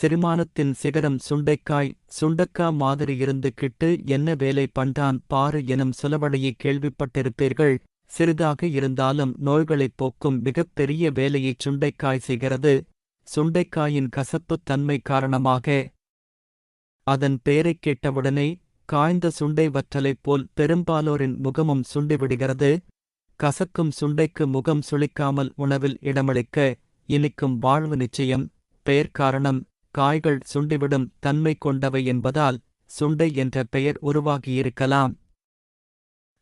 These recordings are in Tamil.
செரிமானத்தின் சிகரம் சுண்டைக்காய் சுண்டக்கா மாதிரி இருந்து கிட்டு என்ன வேலை பண்றான் பாரு எனும் சொலவடையை கேள்விப்பட்டிருப்பீர்கள். சிறிதாக இருந்தாலும் நோய்களைப் போக்கும் மிகப்பெரிய வேலையைச் சுண்டைக்காய் செய்கிறது. சுண்டைக்காயின் கசப்புத் தன்மை காரணமாக அதன் பெயரைக் கேட்டவுடனே காய்ந்த சுண்டை வற்றலைப் போல் பெரும்பாலோரின் முகமும் சுண்டிவிடுகிறது. கசக்கும் சுண்டைக்கு முகம் சுளிக்காமல் உணவில் இடமளிக்க இனிக்கும் வாழ்வு நிச்சயம். பெயர் காரணம் காய்கள் சுண்டிவிடும் தன்மை கொண்டவை என்பதால் சுண்டை என்ற பெயர் உருவாகியிருக்கலாம்.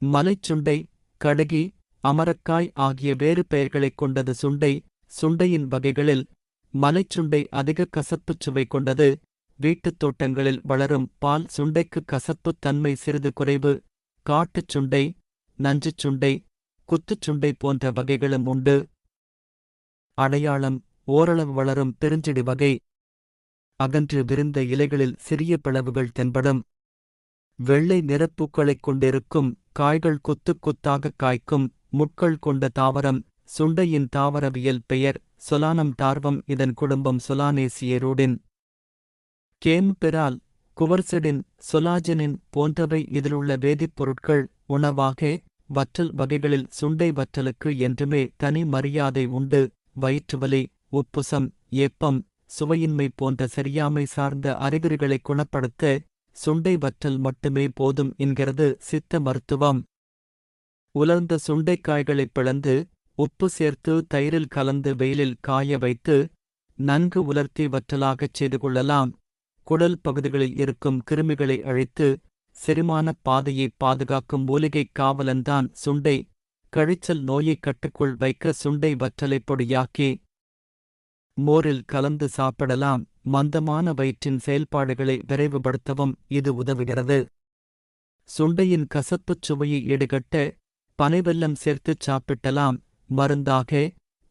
மலைச்சுண்டை கடுகி அமரக்காய் ஆகிய வேறு பெயர்களைக் கொண்டது சுண்டை. சுண்டையின் வகைகளில் மலைச்சுண்டை அதிக கசப்புச் சுவை கொண்டது. வீட்டுத் தோட்டங்களில் வளரும் பால் சுண்டைக்கு கசப்புத் தன்மை சிறிது குறைவு. காட்டுச் சுண்டை நஞ்சுச் சுண்டை குத்துச் சுண்டை போன்ற வகைகளும் உண்டு. அடையாளம் ஓரளவு வளரும் பெருஞ்செடி வகை. அகன்று விரிந்த இலைகளில் சிறிய பிளவுகள் தென்படும். வெள்ளை நிறப்பூக்களைக் கொண்டிருக்கும் காய்கள் கொத்து கொத்தாகக் காய்க்கும் முட்கள் கொண்ட தாவரம் சுண்டையின் தாவரவியல் பெயர் சொலானம் டார்வம் இதன் குடும்பம் சொலானேசியரோடின். கேம்பெரால் குவர்செடின் சொலாஜனின் போன்றவை இதிலுள்ள வேதிப்பொருட்கள் உணவாக வற்றல் வகைகளில் சுண்டை வற்றலுக்கு என்றுமே தனி மரியாதை உண்டு. வயிற்றுவலி உப்புசம் ஏப்பம் சுவையின்மை போன்ற சரியாமை சார்ந்த அறிகுறிகளை குணப்படுத்த சுண்டை வற்றல் மட்டுமே போதும் என்கிறது சித்த மருத்துவம். உலர்ந்த சுண்டைக்காய்களை பிளந்து உப்பு சேர்த்து தயிரில் கலந்து வெயிலில் காய வைத்து நன்கு உலர்த்தி வற்றலாகச் செய்து கொள்ளலாம். குடல் பகுதிகளில் இருக்கும் கிருமிகளை அழித்து செரிமானப் பாதையை பாதுகாக்கும் மூலிகைக் காவலன்தான் சுண்டை. கழிச்சல் நோயைக் கட்டுக்குள் வைக்க சுண்டை வற்றலைப் பொடியாக்கி மோரில் கலந்து சாப்பிடலாம். மந்தமான வயிற்றின் செயல்பாடுகளை விரைவுபடுத்தவும் இது உதவுகிறது. சுண்டையின் கசப்புச் சுவையை ஈடுகட்ட பனைவெல்லம் சேர்த்துச் சாப்பிட்டலாம் மருந்தாக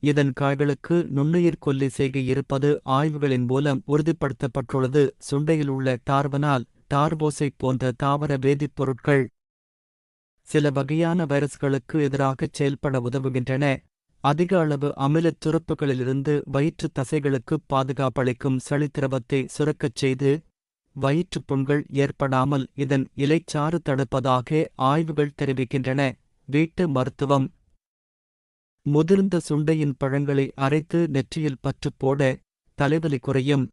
இதன் காய்களுக்கு நுண்ணுயிர் கொல்லி செய்கை இருப்பது ஆய்வுகளின் மூலம் உறுதிப்படுத்தப்பட்டுள்ளது. சுண்டையில் உள்ள டார்வனால் டார்போசை போன்ற தாவர வேதிப்பொருட்கள் சில வகையான வைரஸ்களுக்கு எதிராகச் செயல்பட உதவுகின்றன. அதிக அளவு அமிலச் சுரப்புகளிலிருந்து வயிற்றுத் தசைகளுக்கு பாதுகாப்பளிக்கும் சளித்திரவத்தை சுரக்கச் செய்து வயிற்றுப் புண்கள் ஏற்படாமல் இதன் இலைச்சாறு தடுப்பதாக ஆய்வுகள் தெரிவிக்கின்றன. வீட்டு மருத்துவம். முதிர்ந்த சுண்டையின் பழங்களை அரைத்து நெற்றியில் பற்றுப் போட தலைவலி குறையும்.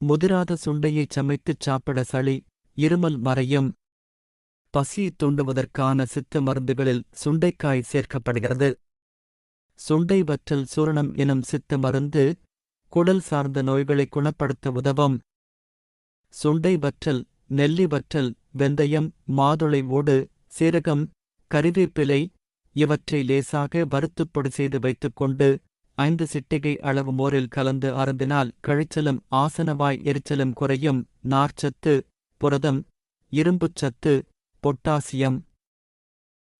முதிராத சுண்டையைச் சமைத்துச் சாப்பிட சளி இருமல் மறையும். பசி தூண்டுவதற்கான சித்த மருந்துகளில் சுண்டைக்காய் சேர்க்கப்படுகிறது. சுண்டை வற்றல் சூரணம் எனும் சித்த மருந்து குடல் சார்ந்த நோய்களை குணப்படுத்த உதவும். சுண்டை வற்றல் நெல்லி வற்றல் வெந்தயம் மாதுளை ஓடு சீரகம் கறிவேப்பிலை இவற்றை லேசாக வறுத்துப் பொடி செய்து வைத்துக்கொண்டு ஐந்து சிட்டிகை அளவு மோரில் கலந்து அருந்தினால் கழிச்சலும் ஆசனவாய் எரிச்சலும் குறையும். நார்ச்சத்து புரதம் இரும்புச் சத்து பொட்டாசியம்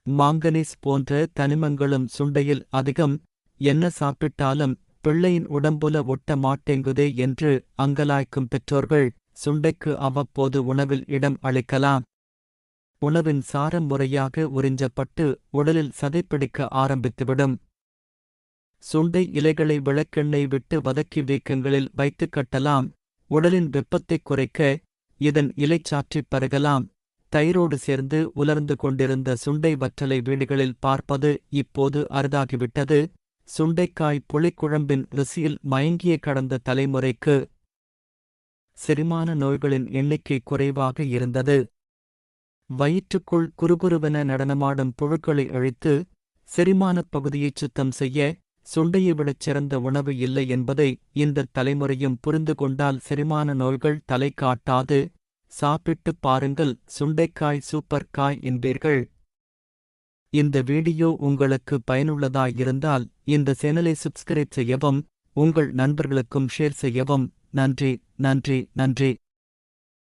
மாங்கனீஸ் போன்ற தனிமங்களும் சுண்டையில் அதிகம். என்ன சாப்பிட்டாலும் பிள்ளையின் உடம்புல ஒட்ட மாட்டேங்குதே என்று அங்கலாய்க்கும் பெற்றோர்கள் சுண்டைக்கு அவ்வப்போது உணவில் இடம் அளிக்கலாம். உணவின் சாரம் முறையாக உறிஞ்சப்பட்டு உடலில் சதைப்பிடிக்க ஆரம்பித்துவிடும். சுண்டை இலைகளை விளக்கெண்ணெய் விட்டு வதக்கி வீக்கங்களில் வைத்துக் கட்டலாம். உடலின் வெப்பத்தைக் குறைக்க இதன் இலைச்சாற்றிப் பருகலாம். தயிரோடு சேர்ந்து உலர்ந்து கொண்டிருந்த சுண்டை வற்றலை வீடுகளில் பார்ப்பது இப்போது அரிதாகிவிட்டது. சுண்டைக்காய் புளிக்குழம்பின் ருசியில் மயங்கிய கடந்த தலைமுறைக்கு செரிமான நோய்களின் எண்ணிக்கை குறைவாக இருந்தது. வயிற்றுக்குள் குறுகுறுவென நடனமாடும் புழுக்களை அழித்து செரிமானப் பகுதியைச் சுத்தம் செய்ய சுண்டையை விடச் சிறந்த உணவு இல்லை என்பதை இந்த தலைமுறையும் புரிந்து கொண்டால் செரிமான நோய்கள் தலை காட்டாது. சாப்பிட்டுப் பாருங்கள் சுண்டைக்காய் சூப்பர் காய் என்பீர்கள். இந்த வீடியோ உங்களுக்கு பயனுள்ளதாயிருந்தால் இந்த சேனலை சப்ஸ்கிரைப் செய்யவும் உங்கள் நண்பர்களுக்கும் ஷேர் செய்யவும். நன்றி நன்றி நன்றி.